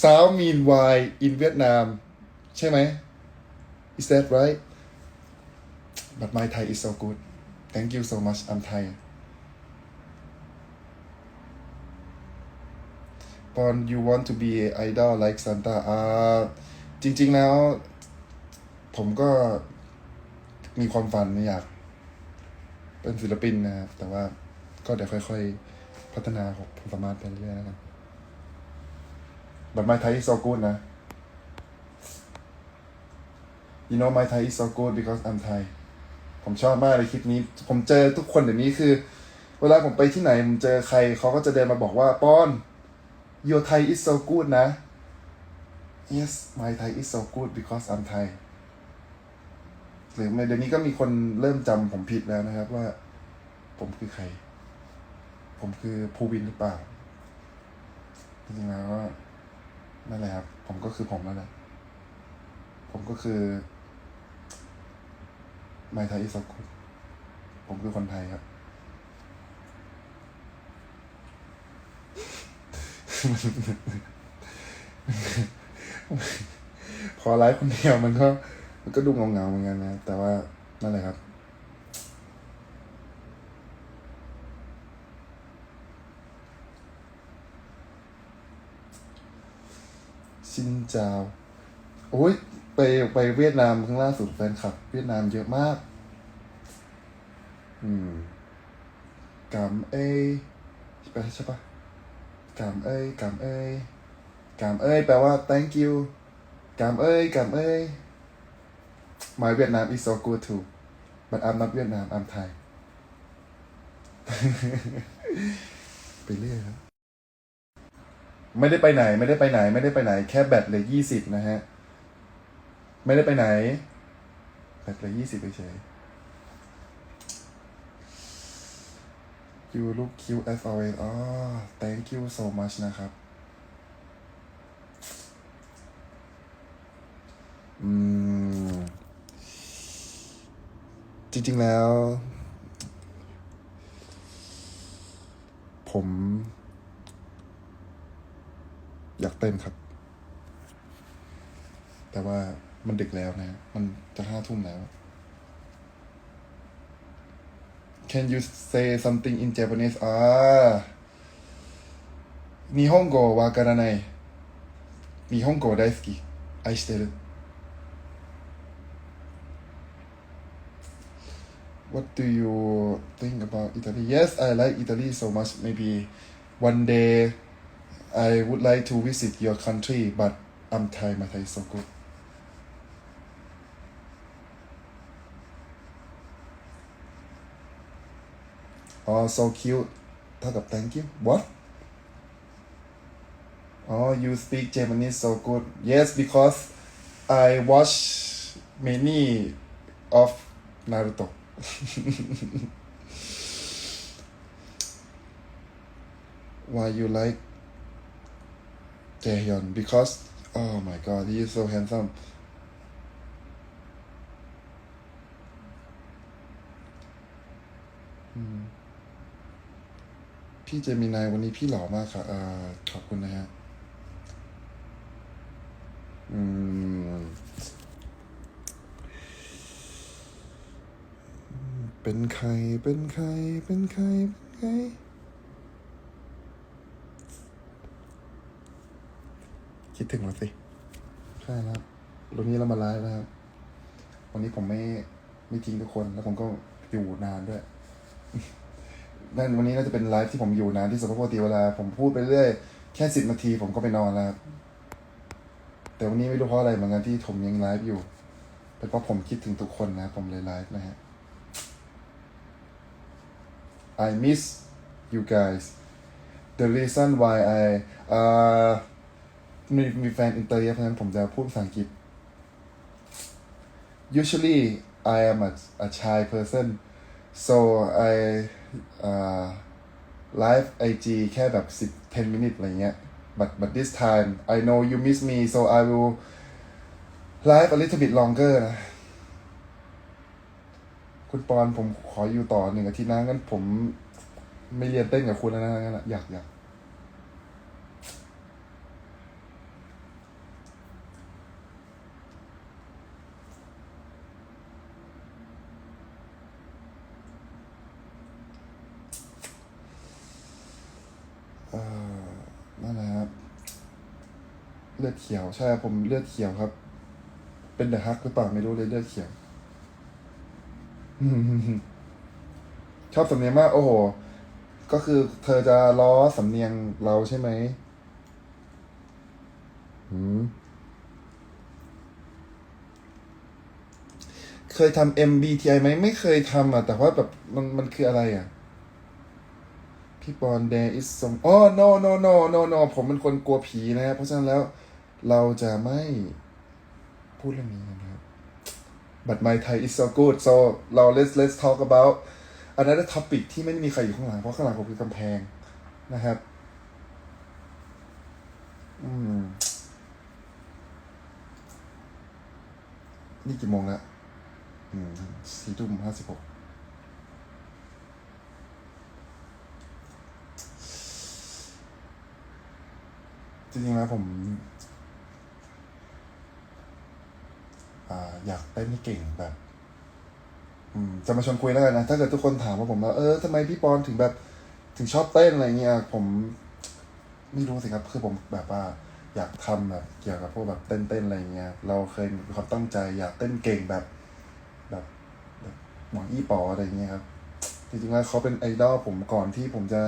สาว meanwhile in Vietnam ใช่ไหม is that right but my Thai is so good thank you so much I'm Thai ปอน you want to be a idol like Santa อ่าจริง ๆ แล้ว ผมก็มีความฝันอยาก เป็นศิลปินนะครับ แต่ว่าก็เดี๋ยวค่อย ๆ พัฒนาของความสามารถไปเรื่อยๆแล้วกัน but my Thai is so good นะ you know my Thai is so good because I'm Thai ผมชอบมากเลยคลิปนี้ ผมเจอทุกคนเดี๋ยวนี้คือ เวลาผมไปที่ไหนผมเจอใครเขาก็จะเดินมาบอกว่าป้อน your Thai is so good นะ yes my Thai is so good because I'm Thai หรือในเดี๋ยวนี้ก็มีคนเริ่มจำผมผิดแล้วนะครับว่า ผมคือใคร ผมคือภูวินหรือเปล่าจริงๆแล้ว นั่นแหละครับ ผมก็คือผมนั่นแหละ ผมก็คือ My Thai is so good ผมคือคนไทยครับ พอไลฟ์คนเดียวมันก็ มันก็ดูเงาๆเหมือนกันนะ แต่ว่านั่นแหละครับ ชินเจาว โอ้ยไปไปเวียดนามครั้งล่าสุดแฟนคลับ เวียดนามเยอะมาก อืมกำเอ้ยแปลใช่ปะกำเอ้ยกำเอ้ยกำเอ้ยแปลว่า thank you กำเอ้ยกำเอ้ย My Vietnam is so good too but I'm not Vietnam I'm Thai ไปเรื่อยครับ ไม่ได้ไปไหน ไม่ได้ไปไหน ไม่ได้ไปไหน แค่แบตเลยยี่สิบนะฮะ ไม่ได้ไปไหน แบตเลยยี่สิบเฉย You look cute as always อ๋อ thank you so much นะครับ อืม จริง ๆ แล้ว ผม อยากเต้นครับ แต่ว่ามันดึกแล้วนะ มันจะห้าทุ่มแล้ว Can you say something in Japanese อ่า日本語わからない日本語大好き愛してる What do you think about Italy? Yes, I like Italy so much. Maybe one day I would like to visit your country, but I'm Thai. My Thai is so good. Oh, so cute. เท่ากับ thank you. What? Oh, you speak Japanese so good. Yes, because I watch many of Naruto. Why you like Jaehyun? Because oh my god, he is so handsome. พี่เจมินายวันนี้พี่หล่อมากค่ะอ่าขอบคุณนะฮะ อืม เป็นใคร เป็นใคร เป็นใคร เป็นใคร คิดถึงแล้วสิ ใช่แล้ววันนี้เรามาไลฟ์นะครับ วันนี้ผมไม่ไม่ทิ้งทุกคน แล้วผมก็อยู่นานด้วย นั่นวันนี้น่าจะเป็นไลฟ์ที่ผมอยู่นานที่สุดเพราะปกติเวลา ผมพูดไปเรื่อยแค่สิบนาทีผมก็ไปนอนแล้ว แต่วันนี้ไม่รู้เพราะอะไรเหมือนกันที่ผมยังไลฟ์อยู่ เป็นเพราะผมคิดถึงทุกคนนะ ผมเลยไลฟ์นะฮะ I miss you guys the reason why I เอ่อ มีมีแฟนอินเตอร์เยอะเพราะฉะนั้นผมจะพูดภาษาอังกฤษ usually I am a, a shy person so I uh, live IG แค่แบบ10 10 minutes อะไรเงี้ย but but this time I know you miss me so I will live a little bit longer นะคุณปอนผมขออยู่ต่อหนึ่งอาทิตย์นะงั้นผมไม่เรียนเต้นกับคุณแล้วนะงั้นอะอยากอยาก เลือดเขียว ใช่ผมเลือดเขียวครับ เป็นเดอะฮักหรือเปล่าไม่รู้เลยเลือดเขียวชอบสำเนียงมาก โอ้โห ก็คือเธอจะล้อสำเนียงเราใช่ไหมหืมเคยทำ MBTI ไหมไม่เคยทำอะ แต่ว่าแบบมันมันคืออะไรอะ พี่ปอน there is some อ๋อ no no no no no ผมเป็นคนกลัวผีนะ เพราะฉะนั้นแล้ว เราจะไม่พูดเรื่องนี้นะครับ but my Thai is so good so เรา let's let's talk about another topic ที่ไม่ได้มีใครอยู่ข้างหลัง เพราะข้างหลังผมคือกำแพงนะครับ อืม นี่กี่โมงแล้วอืมสี่ทุ่มห้าสิบหกจริงๆแล้วผม อยากเต้นให้เก่งแบบอืมจะมาชวนคุยแล้วกันนะ ถ้าเกิดทุกคนถามว่าผมว่าเออทำไมพี่ปอนถึงแบบ ถึงชอบเต้นอะไรเงี้ย ผมไม่รู้สิครับ คือผมแบบว่า อยากทำแบบเกี่ยวกับพวกแบบเต้นๆอะไรเงี้ย เราเคยมีความตั้งใจ อยากเต้นเก่งแบบ แบบแบบหมออี้ปออะไรเงี้ยครับ จริงๆแล้วเขาเป็นไอดอลผมก่อนที่ผมจะ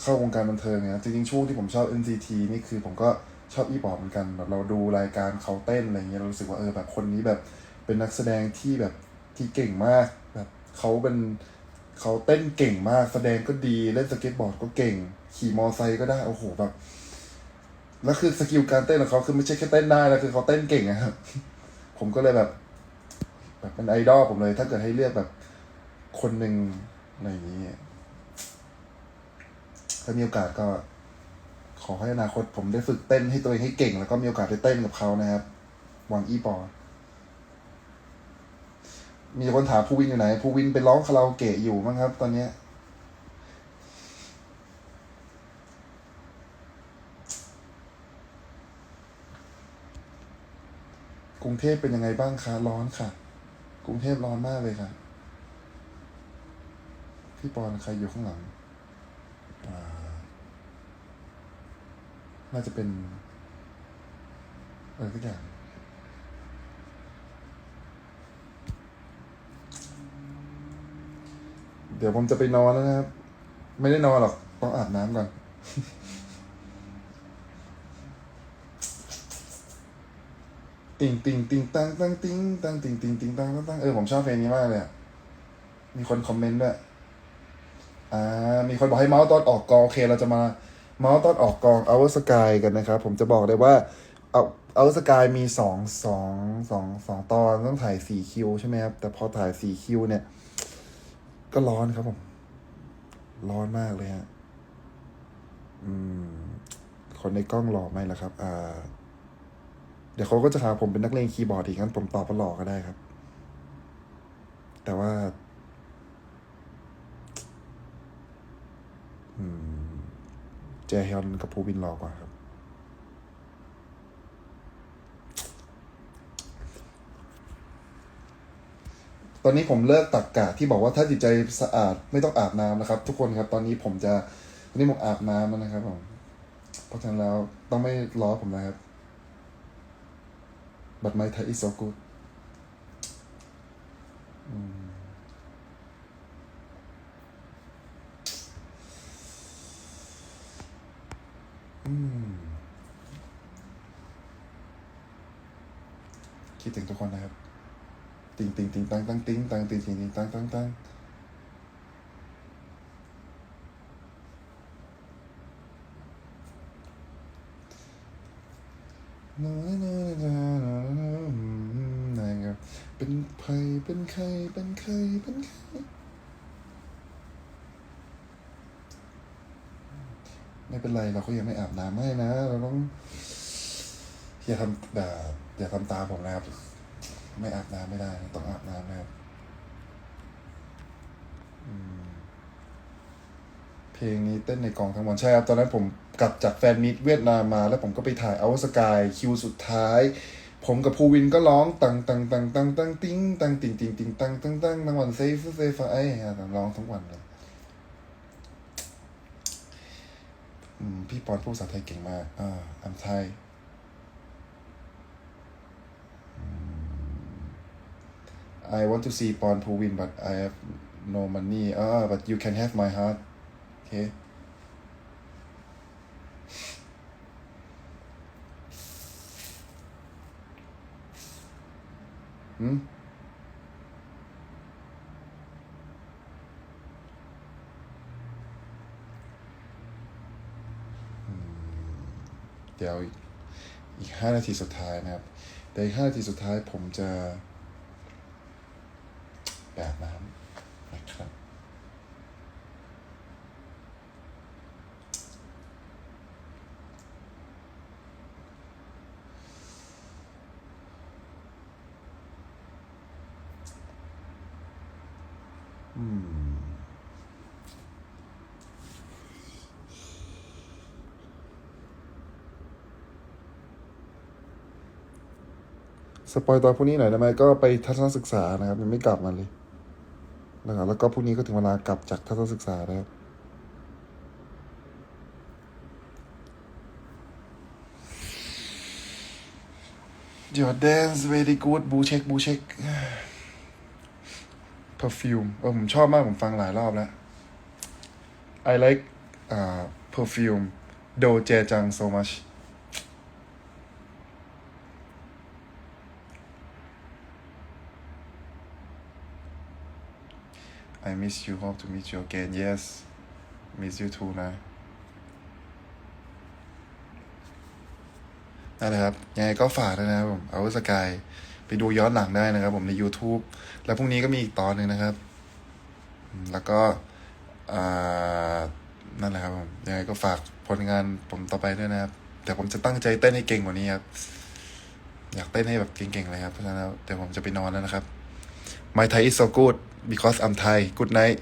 เข้าวงการบันเทิงเนี่ยจริงๆช่วงที่ผมชอบ NCT นี่คือผมก็ ชอบอีปอเหมือนกันแบบเราดูรายการเขาเต้นอะไรเงี้ยเรารู้สึกว่าเออแบบคนนี้แบบเป็นนักแสดงที่แบบที่เก่งมากแบบเขาเป็นเขาเต้นเก่งมากแสดงก็ดีเล่นสเก็ตบอร์ดก็เก่ง ขี่มอไซค์ก็ได้โอ้โหแบบแล้วคือสกิลการเต้นของเขาคือไม่ใช่แค่เต้นได้แล้วคือเขาเต้นเก่งอะครับผมก็เลยแบบ แบบเป็นไอดอลผมเลย ถ้าเกิดให้เลือกแบบคนหนึ่งอะไรอย่างนี้ถ้ามีโอกาสก็ ขอให้อนาคตผมได้ฝึกเต้นให้ตัวเองให้เก่ง แล้วก็มีโอกาสได้เต้นกับเขานะครับ หวังอีปอ มีคนถามภูวินอยู่ไหนภูวินไปร้องคาราโอเกะอยู่มั้งครับ ตอนเนี้ยกรุงเทพเป็นยังไงบ้างคะร้อนค่ะ กรุงเทพร้อนมากเลยค่ะ พี่ปอนใครอยู่ข้างหลังอ่า น่าจะเป็นอะไรสักอย่างเดี๋ยวผมจะไปนอนแล้วนะครับ ไม่ได้นอนหรอก ต้องอาบน้ำก่อน ติงติงติงตังตังติงตังติงติงติงตังตังตังเออผมชอบเพลงนี้มากเลยอะมีคนคอมเมนต์ด้วย อ่า มีคนบอกให้เมาส์ตอนออกกองโอเค เราจะมา เมาส์ตอนออกกองเอาสกายกันนะครับ ผมจะบอกเลยว่าเอาเอาสกายมีสองสองสองสองตอนต้องถ่ายสี่คิวใช่ไหมครับ แต่พอถ่ายสี่คิวเนี่ย ก็ร้อนครับผม ร้อนมากเลยฮะอืม คนในกล้องหล่อไหมล่ะครับ อ่า เดี๋ยวเขาก็จะหาผมเป็นนักเลงคีย์บอร์ดอีกงั้นผมตอบว่าหล่อก็ได้ครับ แต่ว่า อืม เจฮยอนกับภูวินหล่อกว่าครับ ตอนนี้ผมเลิกตักกะที่บอกว่าถ้าจิตใจสะอาดไม่ต้องอาบน้ำนะครับ ทุกคนครับ ตอนนี้ผมจะตอนนี้ผมอาบน้ำแล้วนะครับผมเพราะฉะนั้นแล้วต้องไม่ล้อผมนะครับ but my Thai is so good อืมอืม คิดถึงทุกคนนะครับ ติงติงติงตังตังติงตังติงติงติงตังตังตังนะครับเป็นใครเป็นใครเป็นใครเป็นใค ไม่เป็นไรเราก็ยังไม่อาบน้ำให้นะ เราต้องอย่าทำแบบอย่าทำตามผมนะครับ ไม่อาบน้ำไม่ได้ต้องอาบน้ำนะครับเพลงนี้เต้นในกองทั้งวันใช่ครับ ตอนนั้นผมกลับจากแฟนมิตเวียดนามมา แล้วผมก็ไปถ่ายเอาสกายคิวสุดท้าย ผมกับภูวินก็ร้องตังตังตังตังตังติ้งตังติงติงติงตังตังตังทั้งวันเซฟเซฟไอ้ร้องทั้งวันเลย พี่ปอนพูดภาษาไทยเก่งมากอ่า I'm Thai อ I want to see Pon Puwin but I have no money อ่า but you can have my heart โอเค Hmm? าวอีกอีกห้านาทีสุดท้ายนะครับ แต่อีกห้านาทีสุดท้ายผมจะแบบน้ำนะครับ อืม สปอยตอนพวกนี้หน่อยได้ไหมก็ไปทัศนศึกษานะครับยังไม่กลับมาเลยนะครับแล้วก็พรุ่งนี้ก็ถึงเวลากลับจากทัศนศึกษาแล้ว Your dance very good บูเช็คบูเช็ค perfume เออผมชอบมาก ผมฟังหลายรอบแล้ว I like uh, perfume Do Jae so much I miss you hope to meet you again yes miss you too นะนั่นแหละครับ ยังไงก็ฝากด้วยนะครับผมเอาสกายไปดูย้อนหลังได้นะครับผมใน YouTube แล้วพรุ่งนี้ก็มีอีกตอนหนึ่งนะครับ แล้วก็นั่นแหละครับผมยังไงก็ฝากผลงานผมต่อไปด้วยนะครับ แต่ผมจะตั้งใจเต้นให้เก่งกว่านี้ครับ อยากเต้นให้แบบเก่งๆเลยครับ เพราะฉะนั้นแล้วเดี๋ยวผมจะไปนอนแล้วนะครับ My Thai is so good because I'm Thai good night